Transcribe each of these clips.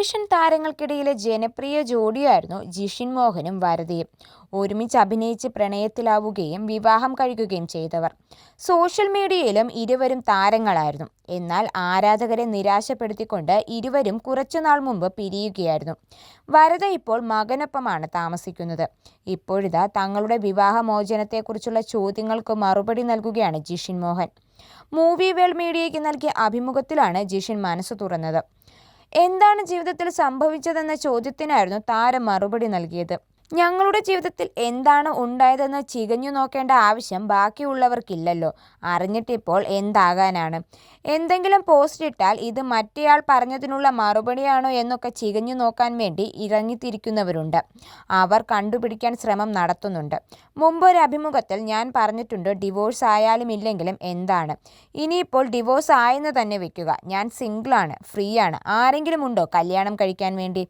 Television താരങ്ങൾക്കിടയിലെ ജനപ്രിയ ജോഡിയായിരുന്നു ജിഷിൻ മോഹനും വരതിയും ഒരുമിച്ച് അഭിനയിച്ച് പ്രണയത്തിലാവുകയും വിവാഹം കഴിക്കുകയും ചെയ്തവർ. സോഷ്യൽ മീഡിയയിലും ഇരുവരും താരങ്ങളായിരുന്നു. എന്നാൽ ആരാധകരെ നിരാശപ്പെടുത്തിക്കൊണ്ട് ഇരുവരും കുറച്ചുനാൾ മുമ്പ് പിരിയുകയായിരുന്നു. വരദ ഇപ്പോൾ മകനൊപ്പമാണ് താമസിക്കുന്നത്. ഇപ്പോഴിതാ തങ്ങളുടെ വിവാഹമോചനത്തെക്കുറിച്ചുള്ള ചോദ്യങ്ങൾക്ക് മറുപടി നൽകുകയാണ് ജിഷിൻ മോഹൻ. മൂവി വേൾഡ് മീഡിയയ്ക്ക് നൽകിയ അഭിമുഖത്തിലാണ് ജിഷിൻ മനസ്സ് തുറന്നത്. എന്താണ് ജീവിതത്തിൽ സംഭവിച്ചതെന്ന ചോദ്യത്തിനായിരുന്നു താരം മറുപടി നൽകിയത്. ഞങ്ങളുടെ ജീവിതത്തിൽ എന്താണ് ഉണ്ടായതെന്ന് ചികഞ്ഞു നോക്കേണ്ട ആവശ്യം ബാക്കിയുള്ളവർക്കില്ലല്ലോ. അറിഞ്ഞിട്ടിപ്പോൾ എന്താകാനാണ്. എന്തെങ്കിലും പോസ്റ്റ് ഇട്ടാൽ ഇത് മറ്റേയാൾ പറഞ്ഞതിനുള്ള മറുപടിയാണോ എന്നൊക്കെ ചികഞ്ഞു നോക്കാൻ വേണ്ടി ഇറങ്ങിത്തിരിക്കുന്നവരുണ്ട്. അവർ കണ്ടുപിടിക്കാൻ ശ്രമം നടത്തുന്നുണ്ട്. മുമ്പൊരു അഭിമുഖത്തിൽ ഞാൻ പറഞ്ഞിട്ടുണ്ട് ഡിവോഴ്സ് ആയാലും ഇല്ലെങ്കിലും എന്താണ്? ഇനിയിപ്പോൾ ഡിവോഴ്സ് ആയെന്ന് തന്നെ വെക്കുക. ഞാൻ സിംഗിളാണ് ഫ്രീ ആണ് ആരെങ്കിലും ഉണ്ടോ കല്യാണം കഴിക്കാൻ വേണ്ടി?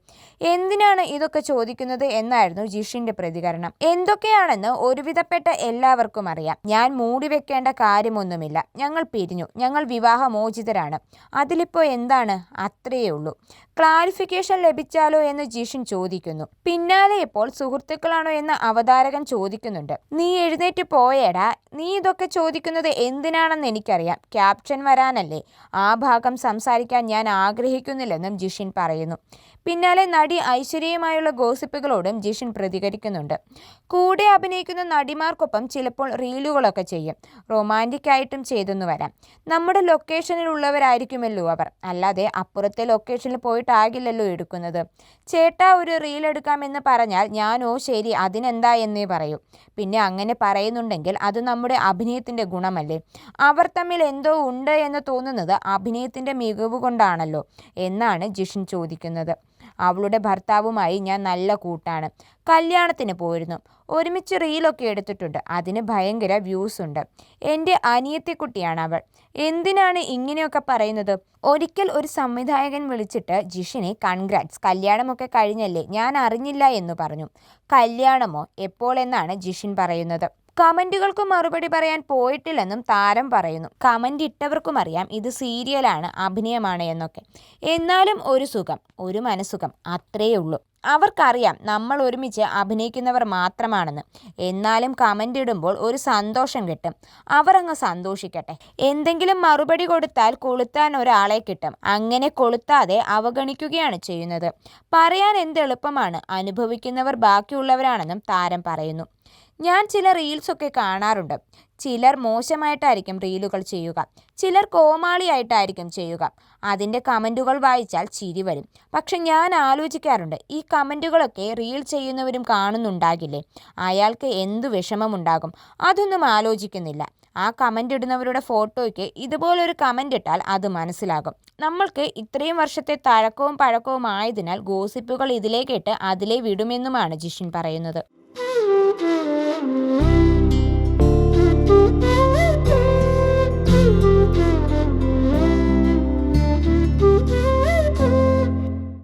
എന്തിനാണ് ഇതൊക്കെ ചോദിക്കുന്നത്? എന്നായിരുന്നു ജിഷിന്റെ പ്രതികരണം. എന്തൊക്കെയാണെന്ന് ഒരുവിധപ്പെട്ട എല്ലാവർക്കും അറിയാം. ഞാൻ മൂടി വെക്കേണ്ട കാര്യമൊന്നുമില്ല. ഞങ്ങൾ പിരിഞ്ഞു. ഞങ്ങൾ വിവാഹമോചിതരാണ്. അതിലിപ്പോ എന്താണ്? അത്രയേ ഉള്ളൂ. ക്ലാരിഫിക്കേഷൻ ലഭിച്ചാലോ എന്ന് ജിഷിൻ ചോദിക്കുന്നു. പിന്നാലെ ഇപ്പോൾ സുഹൃത്തുക്കളാണോ എന്ന് അവതാരകൻ ചോദിക്കുന്നുണ്ട്. നീ എഴുന്നേറ്റ് പോയേടാ. നീ ഇതൊക്കെ ചോദിക്കുന്നത് എന്തിനാണെന്ന് എനിക്കറിയാം. ക്യാപ്ഷൻ വരാനല്ലേ. ആ ഭാഗം സംസാരിക്കാൻ ഞാൻ ആഗ്രഹിക്കുന്നില്ലെന്നും ജിഷിൻ പറയുന്നു. പിന്നാലെ നടി ഐശ്വര്യയുമായുള്ള ഗോസിപ്പുകളോടും ജിഷിൻ പ്രതികരിക്കുന്നുണ്ട്. കൂടെ അഭിനയിക്കുന്ന നടിമാർക്കൊപ്പം ചിലപ്പോൾ റീലുകളൊക്കെ ചെയ്യും. റൊമാന്റിക് ആയിട്ടും ചെയ്തെന്ന് വരാം. നമ്മുടെ ലൊക്കേഷനിലുള്ളവരായിരിക്കുമല്ലോ അവർ. അല്ലാതെ അപ്പുറത്തെ ലൊക്കേഷനിൽ പോയിട്ടാകില്ലല്ലോ എടുക്കുന്നത്. ചേട്ടാ ഒരു റീൽ എടുക്കാമെന്ന് പറഞ്ഞാൽ ഞാനോ ശരി അതിനെന്താ എന്നേ പറയൂ. പിന്നെ അങ്ങനെ പറയുന്നുണ്ടെങ്കിൽ അത് നമ്മുടെ അഭിനയത്തിന്റെ ഗുണമല്ലേ? അവർ തമ്മിൽ എന്തോ ഉണ്ട് എന്ന് തോന്നുന്നത് അഭിനയത്തിന്റെ മികവ് കൊണ്ടാണല്ലോ എന്നാണ് ജിഷിൻ ചോദിക്കുന്നത്. അവളുടെ ഭർത്താവുമായി ഞാൻ നല്ല കൂട്ടാണ്. കല്യാണത്തിന് പോയിരുന്നു. ഒരുമിച്ച് റീലൊക്കെ എടുത്തിട്ടുണ്ട്. അതിന് ഭയങ്കര വ്യൂസ് ഉണ്ട്. എന്റെ അനിയത്തിക്കുട്ടിയാണ് അവൾ. എന്തിനാണ് ഇങ്ങനെയൊക്കെ പറയുന്നത്? ഒരിക്കൽ ഒരു സംവിധായകൻ വിളിച്ചിട്ട് ജിഷിനെ കൺഗ്രാറ്റ്സ് കല്യാണമൊക്കെ കഴിഞ്ഞല്ലേ? ഞാൻ അറിഞ്ഞില്ല എന്ന് പറഞ്ഞു. കല്യാണമോ? എപ്പോൾ എന്നാണ് ജിഷിൻ പറയുന്നത്? കമന്റുകൾക്ക് മറുപടി പറയാൻ പോയിട്ടില്ലെന്നും താരം പറയുന്നു. കമന്റ് ഇട്ടവർക്കും അറിയാം ഇത് സീരിയലാണ് അഭിനയമാണ് എന്നൊക്കെ. എന്നാലും ഒരു സുഖം ഒരു മനസുഖം അത്രയേ ഉള്ളൂ. അവർക്കറിയാം നമ്മൾ ഒരുമിച്ച് അഭിനയിക്കുന്നവർ മാത്രമാണെന്ന്. എന്നാലും കമന്റ് ഇടുമ്പോൾ ഒരു സന്തോഷം കിട്ടും. അവർ അങ്ങ് സന്തോഷിക്കട്ടെ. എന്തെങ്കിലും മറുപടി കൊടുത്താൽ കൊളുത്താൻ ഒരാളെ കിട്ടും. അങ്ങനെ കൊളുത്താതെ അവഗണിക്കുകയാണ് ചെയ്യുന്നത്. പറയാൻ എന്ത് എളുപ്പമാണ് അനുഭവിക്കുന്നവർ ബാക്കിയുള്ളവരാണെന്നും താരം പറയുന്നു. ഞാൻ ചില റീൽസൊക്കെ കാണാറുണ്ട്. ചിലർ മോശമായിട്ടായിരിക്കും റീലുകൾ ചെയ്യുക. ചിലർ കോമാളിയായിട്ടായിരിക്കും ചെയ്യുക. അതിന്റെ കമന്റുകൾ വായിച്ചാൽ ചിരി വരും. പക്ഷെ ഞാൻ ആലോചിക്കാറുണ്ട് ഈ കമന്റുകളൊക്കെ റീൽ ചെയ്യുന്നവരും കാണുന്നുണ്ടാകില്ലേ? അയാൾക്ക് എന്തു വിഷമമുണ്ടാകും? അതൊന്നും ആലോചിക്കുന്നില്ല. ആ കമന്റ് ഇടുന്നവരുടെ ഫോട്ടോയ്ക്ക് ഇതുപോലൊരു കമന്റ് ഇട്ടാൽ അത് മനസ്സിലാകും. നമ്മൾക്ക് ഇത്രയും വർഷത്തെ തഴക്കവും പഴക്കവും ആയതിനാൽ ഗോസിപ്പുകൾ ഇതിലേക്കിട്ട് അതിലേ വിടുമെന്നുമാണ് ജിഷിൻ പറയുന്നത്. Música